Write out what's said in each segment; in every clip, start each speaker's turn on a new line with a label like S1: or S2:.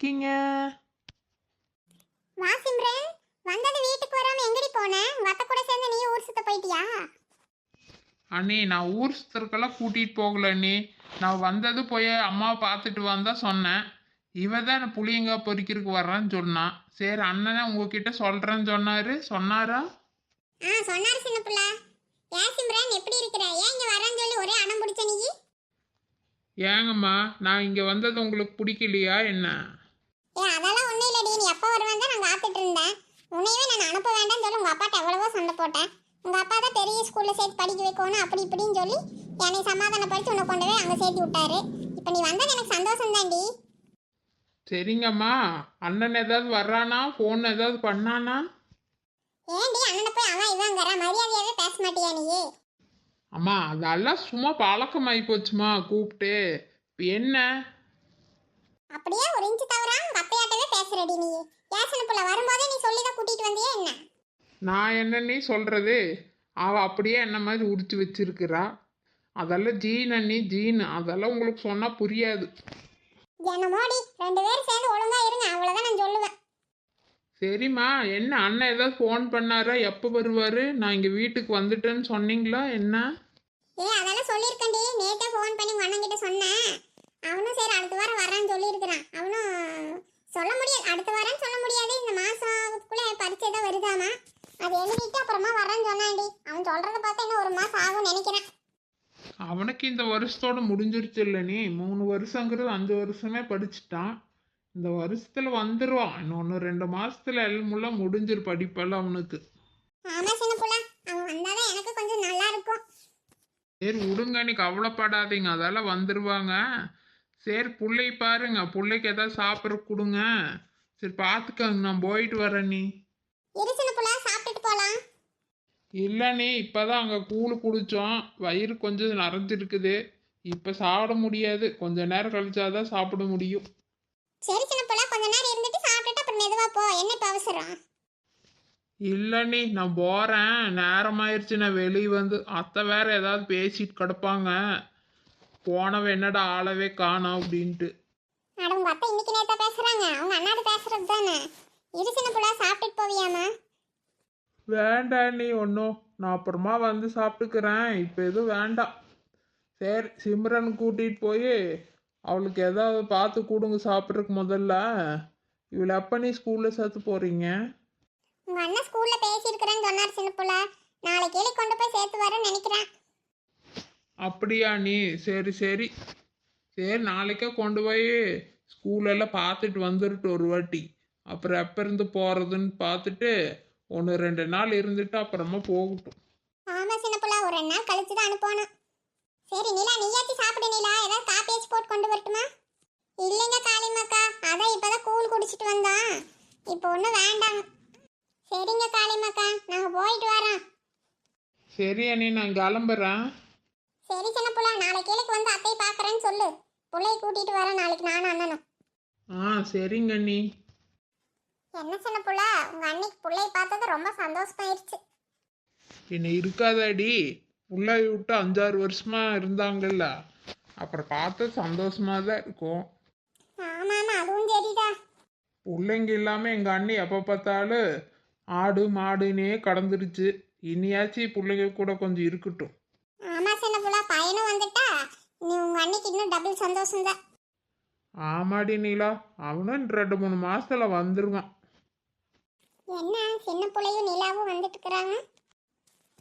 S1: இருக்கீங்க?
S2: வா சிம்ரன். வந்தது வீட்டுக்கு வராம எங்கடி போன? உங்க அத்தை கூட சேர்ந்து நீ ஊர் சுத்த போயிட்டியா?
S1: அண்ணே நான் ஊர் சுத்தருக்கெல்லாம் கூட்டிகிட்டு போகல அண்ணே. நான் வந்தது போய் அம்மாவை பார்த்துட்டு வந்தா சொன்னேன். இவ தான் புளியங்காய் பொறிக்கிறதுக்கு வர்றேன்னு சொன்னான் சரி அண்ணனே உங்ககிட்ட சொல்கிறேன்னு சொன்னாரு. சொன்னாரா?
S2: ஆ சொன்னாரு சின்ன புள்ள. ஏன் சிம்ரன் எப்படி இருக்கிற? ஏன் இங்க வரேன்னு சொல்லி ஒரே அடம் பிடிச்ச நீ?
S1: ஏங்கம்மா நான் இங்கே வந்தது உங்களுக்கு பிடிக்கலையா என்ன?
S2: ஏ அதெல்லாம் ஒண்ணும் இல்லடி. நீ எப்போ வருவேன் தான் நான் காத்துட்டு இருந்தேன். உன்னையவே நான் அனுப்ப வேண்டாம்னு சொல்லி உங்க அப்பாட்ட எவ்வளவோ சண்டை போட்டேன். உங்க அப்பா தான் பெரிய ஸ்கூல்ல சேர்த்து படிக்க வைக்கணும் அப்படி இப்படின்னு சொல்லி என்னை சமாதானப்படுத்தி உன்னை கொண்டு போய் அங்க சேர்த்து விட்டாரு. இப்போ நீ வந்தது எனக்கு சந்தோஷம் தாண்டி
S1: சரிங்கம்மா. அண்ணன் ஏதாவது வர்றானா? ஃபோன் ஏதாவது பண்ணானா?
S2: ஏன்டி அண்ணனை போய் அவன் இவங்கிற மரியாதையாவே பேச மாட்டியா நீ
S1: அம்மா அதெல்லாம் சும்மா பழக்கமாகி போச்சுமா கூப்பிட்டு. இப்போ என்ன?
S2: அப்படியே ஒரு இன்ச்சு தவறாம உங்க அத்தையாட்டவே பேசுறடி நீ. ஏசன புள்ள வரும்போதே நீ சொல்லி தான் கூட்டிட்டு வந்தியே என்ன?
S1: நான் என்னன்னே சொல்கிறது அவள் அப்படியே என்ன மாதிரி உடிச்சு வச்சிருக்கிறா. அதெல்லாம் ஜீன் அண்ணி ஜீன். அதெல்லாம் உங்களுக்கு சொன்னால் புரியாது.
S2: என்னமோடி ரெண்டு பேரும் சேர்ந்து ஒழுங்கா இருங்க. அவ்வளவுதான் நான் சொல்லுவேன்.
S1: சரிம்மா என்ன அண்ணன் ஏதாவது ஃபோன் பண்ணாரா? எப்போ வருவார்? நான் இங்கே வீட்டுக்கு வந்துட்டேன்னு சொன்னீங்களா? என்ன?
S2: ஏ அதெல்லாம் சொல்லியிருக்கேன்டி. நேத்தே ஃபோன் பண்ணி உங்க அண்ணன் கிட்ட சொன்னேன். அவனும் சரி அடுத்த வாரம் வரேன்னு சொல்லியிருக்கிறான். அவனும் சொல்ல முடியாது. அடுத்த வாரம்னு சொல்ல முடியாது இந்த மாசத்துக்குள்ள பரீட்சை தான் வருதாமா? அது எழுதிட்டு அப்புறமா வரேன்னு சொன்னான்டி. அவன் சொல்றத பார்த்தா இன்னும் ஒரு மாசம் ஆகும்னு நினைக்கிறேன்.
S1: அவனுக்கு இந்த வருஷத்தோட முடிஞ்சிருச்சு இல்லை நீ? மூணு வருஷங்கிறது அஞ்சு வருஷமே படிச்சுட்டான். இந்த வருஷத்தில் வந்துடுவான் இன்னொன்று ரெண்டு மாதத்தில் எல்லாம் முடிஞ்சிரு படிப்பெல்லாம் அவனுக்கு.
S2: ஆமா சின்ன புள்ள. அவன் வந்தாதான் எனக்கு கொஞ்சம் நல்லா இருக்கும்.
S1: சரி விடுங்க. நீ கவலைப்படாதீங்க. அதெல்லாம் வந்துடுவாங்க சரி பிள்ளை பாருங்க. பிள்ளைக்கு ஏதாவது சாப்பிட்ற கொடுங்க. சரி பார்த்துக்கங்க நான் போயிட்டு வரேன் நீ.
S2: இரு சின்ன புள்ள சாப்பிட்டுட்டு போலாம்.
S1: இல்லை நீ இப்போ தான் அங்கே கூழ் குடித்தோம் வயிறு கொஞ்சம் நிறைஞ்சிருக்குது. இப்போ சாப்பிட முடியாது. கொஞ்ச நேரம் கழிச்சாதான் சாப்பிட முடியும்.
S2: சரி சின்ன புள்ள கொஞ்ச நேரம் இருந்துட்டு சாப்பிட்டுட்டு அப்புறம் மெதுவா போ. என்ன இப்ப அவசரம்?
S1: இல்லை நீ நான் போகிறேன் நேரமாயிருச்சு. நான் வெளியே வந்து அத்தை வேற ஏதாவது பேசிட்டு கிடப்பாங்க. போனவன் என்னடா ஆளவே காணோம் அப்படின்ட்டு.
S2: அட உங்க அத்தை இன்னைக்கு நேத்தா பேசுறாங்க. அவங்க அண்ணாடு பேசுறது தானே. இரு சின்ன புள்ள சாப்பிட்டுட்டு போவியாமா
S1: வேண்டாம் நீ ஒன்றும் நான் அப்புறமா வந்து சாப்பிட்டுக்கிறேன். இப்போ எதுவும் வேண்டாம் சரி சிம்ரன் கூட்டிகிட்டு போய் அவளுக்கு ஏதாவது பார்த்து கொடுங்க சாப்பிட்றதுக்கு முதல்ல. இவளை எப்போ நீ ஸ்கூலில் சேர்த்து போகிறீங்க
S2: உங்க அண்ணன் ஸ்கூல்ல பேசியிருக்கிறேன்னு சொன்னார் சின்ன புள்ள. நாளைக்கு கொண்டு போய் சேர்த்து வரேன்னு நினைக்கிறேன்.
S1: அப்படியா நீ? சரி சரி. சரி நாளைக்கே கொண்டு போய் ஸ்கூலெல்லாம் பார்த்துட்டு வந்துருட்டு ஒரு வாட்டி. அப்புறம் எப்போ இருந்து போகிறதுன்னு பார்த்துட்டு ஒன்று ரெண்டு நாள் இருந்துட்டு அப்புறமா போகட்டும்.
S2: ஆமா சின்ன புள்ள. ஒரு ரெண்டு நாள் கழிச்சு தான் அனுப்பணும். சரி நிலா நீயாச்சு சாப்பிடு நிலா. ஏதாவது காப்பி போட்டு கொண்டு வரட்டுமா? இல்லைங்க காளிமக்கா. அதான் இப்பதான் கூழ் குடிச்சிட்டு வந்தோம் இப்போ ஒன்றும் வேண்டாம். சரிங்க காளிமக்கா. நாங்கள் போயிட்டு வரோம்.
S1: சரி அண்ணி நான் கிளம்புறேன்.
S2: சரி சின்ன புள்ள நாளைக்கு ஏழைக்கு வந்து அத்தையை பார்க்கறேன்னு சொல்லு. புள்ளைய கூட்டிட்டு வரேன் நாளைக்கு நானும் அண்ணனும்.
S1: ஆ சரிங்க அண்ணி.
S2: என்ன சின்ன புள்ள உங்க அன்னைக்கு புள்ளைய பார்த்தது ரொம்ப சந்தோஷமாயிருச்சு.
S1: என்ன இருக்காதாடி. உள்ளே விட்டு அஞ்சாறு வருஷமா இருந்தாங்கல்ல. அப்புறம் பார்த்து சந்தோஷமா தான் இருக்கும்.
S2: ஆமா ஆமா அதுவும் சரிடா.
S1: பிள்ளைங்க இல்லாமல் எங்கள் அண்ணி எப்போ பார்த்தாலும் ஆடு மாடுன்னே கடந்துருச்சு. இனியாச்சும் பிள்ளைங்க கூட கொஞ்சம் இருக்கட்டும்
S2: ஆமா சின்ன புள்ள பையனும் வந்துட்டா நீ உங்க அன்னைக்கு இன்னும் டபுள் சந்தோஷம் தான்.
S1: ஆமாடி நீலா அவனும் ரெண்டு மூணு மாசத்துல வந்துருவான்.
S2: என்ன சின்ன புள்ளையும் நிலாவும் வந்துட்டு இருக்கிறாங்க?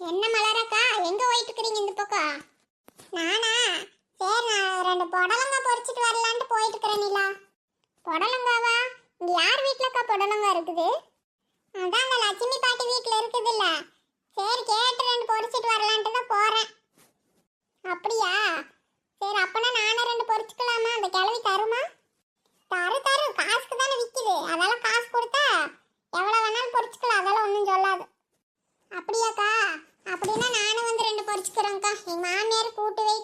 S2: என்ன மலரக்கா எங்க போயிட்டு இருக்கிறீங்க இந்த பக்கம்? நானா? சரி நான் ரெண்டு புடலங்கா பொரிச்சிட்டு வரலான்ட்டு போயிட்டு இருக்கிறேன் நிலா. புடலங்காவா? இங்க யார் வீட்லக்கா புடலங்கா இருக்குது? அதான் அந்த லட்சுமி பாட்டி வீட்ல இருக்குதுல்ல. சரி கேட்டு ரெண்டு பொரிச்சிட்டு வரலான்ட்டு தான் போறேன். அப்படியா? சரி அப்பனா நானும் ரெண்டு பொறிச்சுக்கலாமா? அந்த கிழவி தருமா? தரு தரு. காசுக்கு தானே விற்கிது அதெல்லாம் காசு கொடுத்தா எவ்வளோ வேணாலும் பொறிச்சுக்கலாம். அதெல்லாம் ஒன்றும் சொல்லாது. அப்படியாக்கா? அப்படின்னா நானும் வந்து ரெண்டு பொறிச்சுக்கிறேங்க்கா எங்கள் மாமியார் கூட்டு வை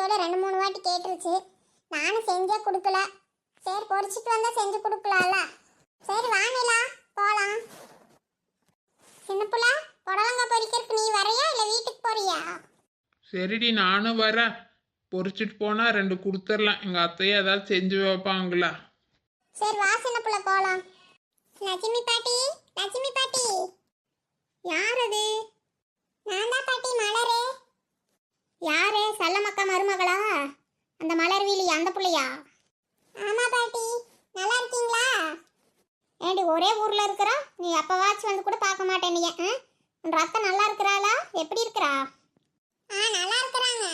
S2: சொல்லி ரெண்டு மூணு வாட்டி கேட்டுருச்சு. நானும் செஞ்சே கொடுக்கல. சரி பொறிச்சிட்டு வந்தால் செஞ்சு கொடுக்கலாம்ல. சரி வானிலா போகலாம் சின்ன புள்ள புடலங்காய் நீ வரையா இல்லை வீட்டுக்கு போறியா?
S1: சரிடி நானும் வரேன். பொறிச்சிட்டு போனால் ரெண்டு கொடுத்துர்லாம். எங்கள் அத்தையே ஏதாவது செஞ்சு வைப்பாங்களா?
S2: சரி வா சின்ன புள்ள போலாம். லட்சுமி பாட்டி லட்சுமி பாட்டி. யார் அது? நான் தான் பாட்டி மலரே. யாரு? சல்லமக்கா மருமகளா? அந்த மலர் வீலி அந்த புள்ளையா? ஆமா பாட்டி நல்லா இருக்கீங்களா? ஏண்டி ஒரே ஊர்ல இருக்கிறா? நீ எப்பவாச்சும் வந்து கூட பார்க்க மாட்டேன் நீ ஆ? உன் ரத்தம் நல்லா இருக்கிறாளா? எப்படி இருக்கிறா? ஆ நல்லா இருக்கிறாங்க.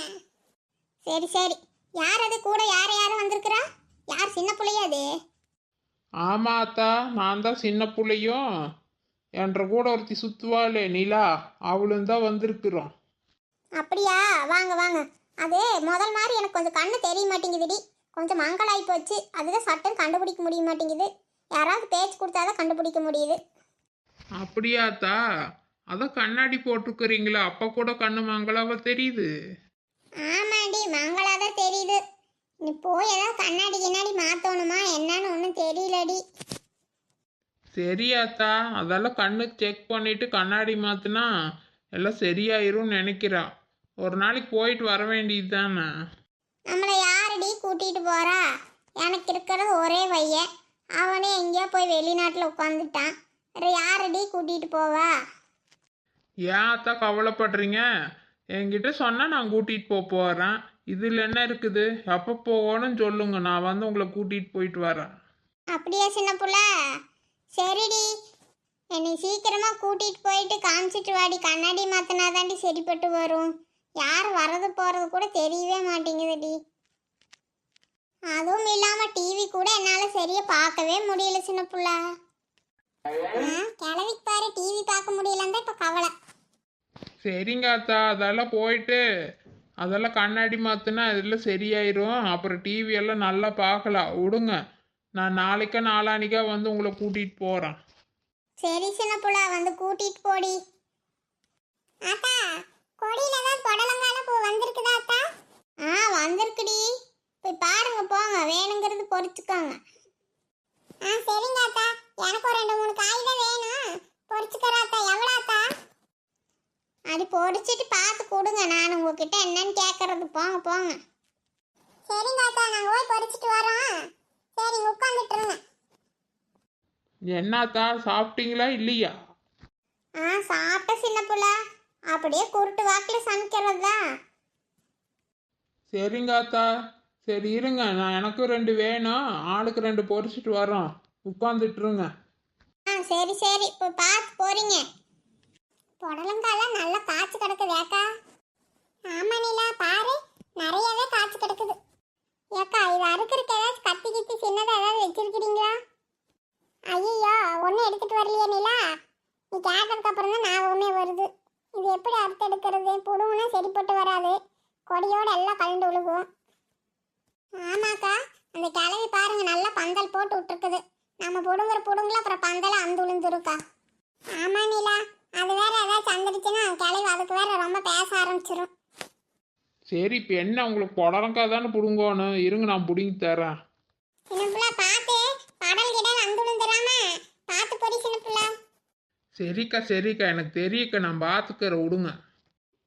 S2: சரி சரி. யார் அது? கூட யார் யாரும் வந்திருக்கிறா? யார் சின்ன புள்ளையா அது?
S1: ஆமா அத்தா. நான் தான் சின்ன புள்ளையும். என்ற கூட ஒருத்தி சுத்துவாளே நிலா. அவளும் தான் வந்திருக்கிறோம்.
S2: அப்படியா? வாங்க வாங்க. அது முதல் மாதிரி எனக்கு கொஞ்சம் கண்ணு தெரிய மாட்டேங்குதுடி. கொஞ்சம் மங்களாகி போச்சு. அதுதான் சட்டம் கண்டுபிடிக்க முடிய மாட்டேங்குது. யாராவது பேச்சு கொடுத்தாதான் கண்டுபிடிக்க முடியுது.
S1: அப்படியா அத்தா? அதான் கண்ணாடி போட்டுக்கிறீங்களா அப்ப கூட கண்ணு மங்களாவா தெரியுது?
S2: ஆமாண்டி மங்களா தான் தெரியுது. நீ போய் ஏதாவது கண்ணாடி கிண்ணாடி மாற்றணுமா என்னன்னு ஒன்றும் தெரியலடி.
S1: சரியாத்தா அதெல்லாம் கண்ணுக்கு செக் பண்ணிட்டு கண்ணாடி மாத்தினா எல்லாம் சரியாயிரும்னு நினைக்கிறா. ஒரு நாளைக்கு போயிட்டு வர வேண்டியது தானே
S2: நம்மளை யாரடி கூட்டிகிட்டு போறா? எனக்கு இருக்கிறது ஒரே பையன். அவனே எங்கேயோ போய் வெளிநாட்டில் உட்காந்துட்டான் வேற யாரடி கூட்டிகிட்டு போவா?
S1: ஏன் அத்தா கவலைப்படுறீங்க? என்கிட்ட சொன்னால் நான் கூட்டிகிட்டு போக போகிறேன் இதில் என்ன இருக்குது? எப்போ போகணும்னு சொல்லுங்க. நான் வந்து உங்களை கூட்டிகிட்டு போயிட்டு வரேன்.
S2: அப்படியா சின்ன புள்ள? சரிடி. என்னை சீக்கிரமாக கூட்டிகிட்டு போயிட்டு காமிச்சிட்டு வாடி. கண்ணாடி மாற்றினா தாண்டி சரிப்பட்டு வரும். யார் வரது போகிறது கூட தெரியவே மாட்டேங்குதுடி. அதுவும் இல்லாமல் டிவி கூட என்னால் சரியாக பார்க்கவே முடியல சின்ன புள்ள. கிளவிக்கு பாரு டிவி பார்க்க முடியலன்னு இப்போ கவலை.
S1: சரிங்க அத்தா அதெல்லாம் போயிட்டு அதெல்லாம் கண்ணாடி மாற்றினா இதெல்லாம் சரியாயிரும். அப்புறம் டிவி எல்லாம் நல்லா பார்க்கலாம் விடுங்க. நான் நாளைக்கா நாளானிக்கா வந்து உங்களை கூட்டிகிட்டு போகிறேன்
S2: சரி சின்ன புள்ள வந்து கூட்டிட்டு போடி. ஆத்தா கொடியில தான் புடலங்கால பூ வந்திருக்குதா ஆத்தா ஆ வந்திருக்குடி. போய் பாருங்க போங்க. வேணுங்கிறது பொறிச்சுக்கோங்க. ஆ சரிங்க ஆத்தா எனக்கு ஒரு ரெண்டு மூணு காய் தான் வேணும். பொறிச்சுக்கிற ஆத்தா எவ்வளோ ஆத்தா அது பொறிச்சிட்டு பார்த்து கொடுங்க. நான் உங்ககிட்ட என்னன்னு கேட்கறது போங்க போங்க. சரிங்க ஆத்தா நாங்கள் போய் பொறிச்சிட்டு வரோம். சரிங்க உட்காந்துட்டுருங்க
S1: என்னத்தா சாப்பிட்டீங்களா இல்லையா?
S2: ஆ சாப்பிட்ட சின்ன புள்ள. அப்படியே குருட்டு வாக்கில் சமைக்கிறது? தான்
S1: சரிங்க அத்தா சரி இருங்க. நான் எனக்கும் ரெண்டு வேணும். ஆளுக்கு ரெண்டு பொரிச்சிட்டு வரோம். உட்காந்துட்டுருங்க
S2: ஆ சரி சரி. இப்போ பார்த்து போறீங்க. புடலங்காலாம் நல்லா காய்ச்சி கிடக்குது ஏக்கா. ஆமா நிலா பாரு. நிறையவே காய்ச்சி கிடக்குது. ஏக்கா இது அறுக்கிறதுக்கு ஏதாவது கத்தி கித்தி சின்னதாக ஏதாவது வச்சிருக்கிறீங்களா? ஐயோ ஒன்றும் எடுத்துட்டு வரலையே நிலா. நீ கேட்டதுக்கு அப்புறம் தான் நான் ஒன்றே வருது. இது எப்படி அறுத்து எடுக்கிறது புடுங்கன்னா சரிப்பட்டு வராது. கொடியோடு எல்லாம் கலந்து விழுகும் ஆமாக்கா அந்த கிளவி பாருங்க நல்லா பந்தல் போட்டு விட்டுருக்குது. நம்ம புடுங்குற புடுங்கல அப்புறம் பந்தலை அந்து விழுந்துருக்கா ஆமா நீலா. அது வேற ஏதாச்சும் வந்துடுச்சுன்னா கிளவி அதுக்கு வேற ரொம்ப பேச ஆரம்பிச்சிரும்.
S1: சரி இப்போ என்ன உங்களுக்கு புடலங்காய் தானே பிடுங்கணும்? இருங்க நான் பிடுங்கி தரேன்.
S2: சின்ன புள்ள பார்த்து படல் கிட்ட அந்து விழுந்துடாம பார்த்து பொடி சின்ன புள்ள.
S1: சரிக்கா சரிக்கா. எனக்கு தெரியுக்கா நான் பார்த்துக்கிறேன் விடுங்க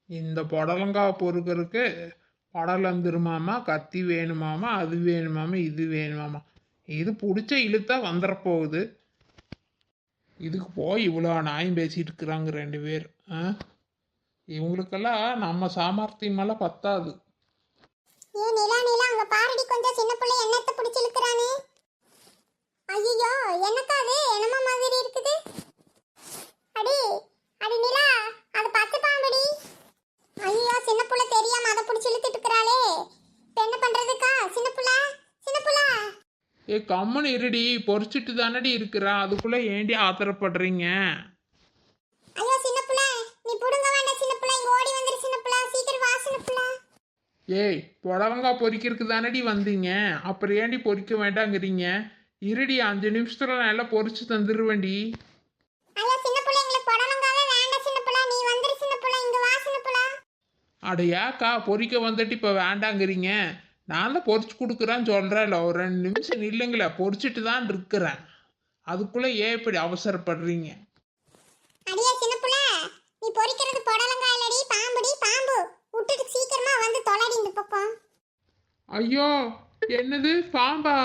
S1: இந்த புடலங்காய் பொறுக்கிறதுக்கு படலம் திருமாமா கத்தி வேணுமாமா? அது வேணுமாமா? இது வேணுமாமா? இது பிடிச்ச இழுத்தா வந்துட போகுது. இதுக்கு போய் இவ்வளோ நாயம் பேசிகிட்டு இருக்கிறாங்க ரெண்டு பேர் ஆ? இவங்களுக்கெல்லாம் நம்ம சாமர்த்தியம் மேலே பத்தாது.
S2: ஏ நிலா நிலா அங்க பாருடி கொஞ்சம் சின்ன புள்ள என்னத்த பிடிச்சி இழுக்கிறானே? ஐயோ என்னக்கா அது? என்னமா மாதிரி இருக்குது. அடி அடி நிலா அது பச்சை பாம்படி. ஐயோ சின்ன புள்ள தெரியாம அதை பிடிச்சி இழுத்துட்டு இருக்கிறாளே இப்ப என்ன பண்றதுக்கா சின்ன புள்ள சின்ன புள்ள
S1: ஏ கம்மன் இருடி பொறிச்சிட்டு தானடி இருக்கிறா. அதுக்குள்ளே ஏண்டி ஆத்திரப்படுறீங்க?
S2: ஐயோ சின்ன புள்ள நீ புடுங்க வேண்டாம் சின்ன புள்ள. இங்க ஓடி வந்துரு சின்ன புள்ள. சீக்கிரம் வா சின்ன புள்ள.
S1: ஏய் புடலங்காய் பொரிக்கிறதுக்கு தானடி வந்தீங்க? அப்புறம் ஏண்டி பொரிக்க வேண்டாங்கிறீங்க? இருடி அஞ்சு நிமிஷத்துல நான் எல்லாம் பொரிச்சு தந்துடுவேண்டி
S2: ஐயோ சின்ன புள்ள எங்களுக்கு புடலங்காவே வேண்டாம் சின்ன புள்ள. நீ வந்துரு சின்ன புள்ள. இங்க வா சின்ன புள்ள.
S1: அட ஏக்கா பொரிக்க வந்துட்டு இப்போ வேண்டாங்கிறீங்க. நான் தான் பொரிச்சு கொடுக்குறேன்னு சொல்கிறேன்ல ஒரு ரெண்டு நிமிஷம் நில்லுங்களே பொரிச்சிட்டு தான் இருக்கிறேன். அதுக்குள்ளே ஏன் இப்படி அவசரப்படுறீங்க?
S2: அடியே சின்ன புள்ள நீ பொறிக்கிறது புடலங்காய் இல்லடி பாம்புடி பாம்பு. விட்டுட்டு சீக்கிரமா வந்து தொலைடி இந்த பக்கம்.
S1: ஐயோ என்னது பாம்பா?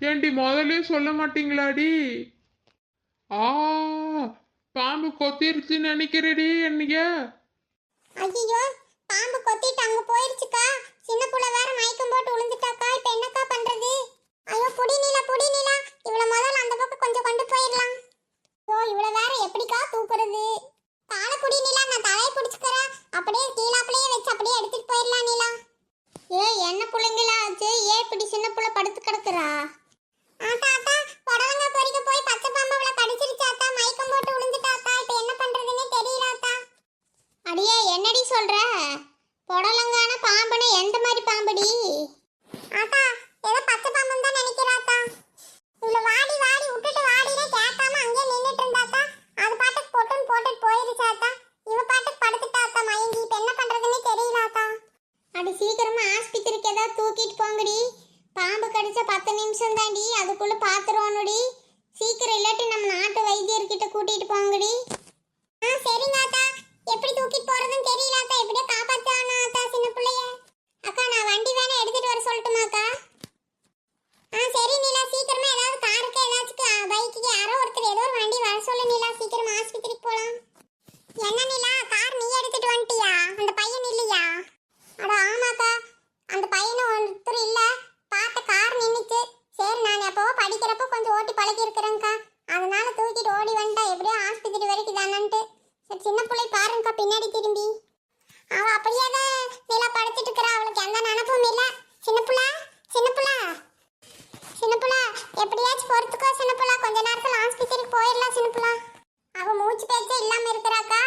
S1: ஏண்டி முதல்ல சொல்ல மாட்டீங்களாடி? ஆ பாம்பு கொத்திருச்சுன்னு நினைக்கிறேடி என்னைய.
S2: ஐயோ பாம்பு கொத்திட்டு அங்க போயிருச்சுக்கா. சின்ன புள்ள வேற மயக்கம் போட்டு விழுந்துட்டாக்கா இப்ப என்னக்கா பண்றது? ஐயோ புடி நீலா புடி நீலா. இவள முதல்ல அந்த பக்கம் கொஞ்சம் கொண்டு போயிடலாம். ஓ இவள வேற எப்படிக்கா தூக்குறது? காலை குடி நீலா நான் தலையை பிடிச்சிக்கிறேன். அப்படியே கீழாப்பிலேயே வச்சு அப்படியே எடுத்துட்டு போயிடலாம் நீலா. ஏ என்ன பிள்ளைங்களா ஆச்சு? ஏ இப்படி சின்ன புள்ள படுத்துக்க கிடக்குறா ஆத்தா ஆத்தா புடலங்க பொறிக்க போய் பச்சை பாம்பு அவளை கடிச்சிருச்சு ஆத்தா மயக்கம் போட்டு விழுந்துட்டாத்தா இப்ப என்ன பண்றதுன்னே தெரியல ஆத்தா அடியே என்னடி சொல்ற புடலங்கான பாம்புனா எந்த மாதிரி பாம்புடி ஆத்தா ஏதோ பச்சை பாம்புன்னு தான் நினைக்கிறாத்தா இவ்வளோ வாடி வாடி விட்டுட்டு வாடினே கேட்காம அங்கேயே நின்றுட்டு இருந்தாத்தா அது பாட்டுக்கு பொட்டுன்னு போட்டுட்டு போயிருச்சாத்தா இவ பாட்டுக்கு படுத்துட்டாத்தா மயங்கி இப்ப என்ன பண்றதுன்னே தெரியலாத்தா அடி சீக்கிரமா ஆஸ்பத்திரிக்கு ஏதாவது தூக்கிட்டு போங்கடி பாம்பு கடிச்ச பத்து நிமிஷம் தாண்டி அதுக்குள்ள பாத்துருவோனுடி சீக்கிரம் இல்லாட்டி நம்ம நாட்டு வைத்தியர்கிட்ட கூட்டிட்டு போங்கடி ஆ சரிங்க அத்தா எப்படி தூக்கிட்டு போறதுன்னு தெரியல அத்தா எப்படியோ காப்பாத்தானா அத்தா சின்ன பிள்ளைய அக்கா நான் வண்டி வேணா எடுத்துட்டு வர சொல்லட்டுமாக்கா ஆ சரி நீலா சீக்கிரமா ஏதாவது காருக்கு ஏதாச்சும் பைக்கு யாரோ ஒருத்தர் ஏதோ ஒரு வண்டி வர சொல்லு நீலா சீக்கிரமா ஆஸ்பத்திரிக்கு போலாம் என்ன நீலா கார் நீ எடுத்துட்டு வந்துட்டியா அந்த பையன் இல்லையா அட ஆமாக்கா அந்த பையனும் ஒருத்தர் இல்ல பார்த்த கார் நின்னுச்சு சரி நான் எப்பவோ படிக்கிறப்போ கொஞ்சம் ஓட்டி பழகி இருக்கிறேங்க்கா அதனால தூக்கிட்டு ஓடி வந்துட்டா எப்படியோ ஆஸ்பத்திரி வரைக்கும் சரி சின்ன பிள்ளை பாருங்கக்கா பின்னாடி திரும்பி. அவ அப்படியே தான் நிலா படுத்துட்டு இருக்கிறா அவளுக்கு எந்த நினப்பும் இல்லை. சின்ன புள்ள சின்ன புள்ள. சின்ன புள்ள எப்படியாச்சும் பொறுத்துக்கோ சின்ன புள்ள. கொஞ்ச நேரத்தில் ஆஸ்பத்திரிக்கு போயிடலாம் சின்ன புள்ள. அவ மூச்சு பேச்சே இல்லாம இருக்கிறாக்கா.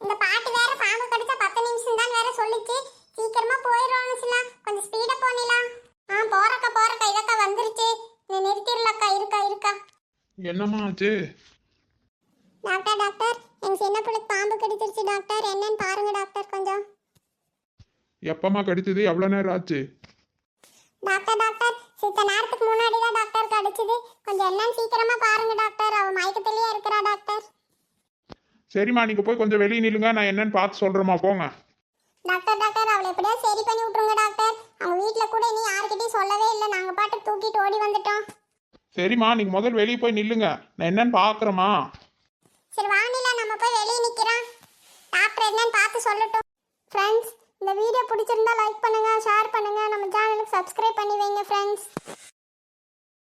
S2: இந்த பாட்டு வேற பாம்பு கடிச்சா பத்து நிமிஷம் தான் வேற சொல்லிச்சு. சீக்கிரமா போயிடுவோம் சிலா கொஞ்சம் ஸ்பீடா போனிலாம் ஆ போறக்கா போறக்கா. இதக்கா வந்துருச்சு. நீ நிறுத்திடலக்கா இருக்கா இருக்கா.
S1: என்னம்மா ஆச்சு?
S2: டாக்டர் எங்க சின்ன பிள்ளைக்கு பாம்பு கடிச்சிருச்சு டாக்டர் என்னன்னு பாருங்க டாக்டர் கொஞ்சம்.
S1: எப்பம்மா கடிச்சது? எவ்வளோ நேரம் ஆச்சு?
S2: டாக்டர் டாக்டர் சித்த நேரத்துக்கு முன்னாடி தான் டாக்டர் கடிச்சது. கொஞ்சம் என்னன்னு சீக்கிரமா பாருங்க டாக்டர் அவ மயக்கத்திலேயே இருக்கிறா டாக்டர்
S1: சரிம்மா நீங்கள் போய் கொஞ்சம் வெளியே நில்லுங்க. நான் என்னன்னு பார்த்து சொல்கிறேம்மா போங்க.
S2: டாக்டர் டாக்டர் அவளை எப்படியா சரி பண்ணி விட்டுருங்க டாக்டர் அவங்க வீட்ல கூட இனி யார்கிட்டயும் சொல்லவே இல்லை. நாங்க பாட்டு தூக்கிட்டு ஓடி வந்துட்டோம்.
S1: சரிம்மா நீங்கள் முதல் வெளியே போய் நில்லுங்க. நான் என்னன்னு பார்க்குறேம்மா.
S2: சரி வானிலா நம்ம போய் வெளியே நிற்கிறோம் டாக்டர் என்னன்னு பார்த்து சொல்லட்டும். ஃப்ரெண்ட்ஸ் இந்த வீடியோ பிடிச்சிருந்தா லைக் பண்ணுங்கள் ஷேர் பண்ணுங்கள் நம்ம சேனலுக்கு சப்ஸ்கிரைப் பண்ணி வைங்க ஃப்ரெண்ட்ஸ்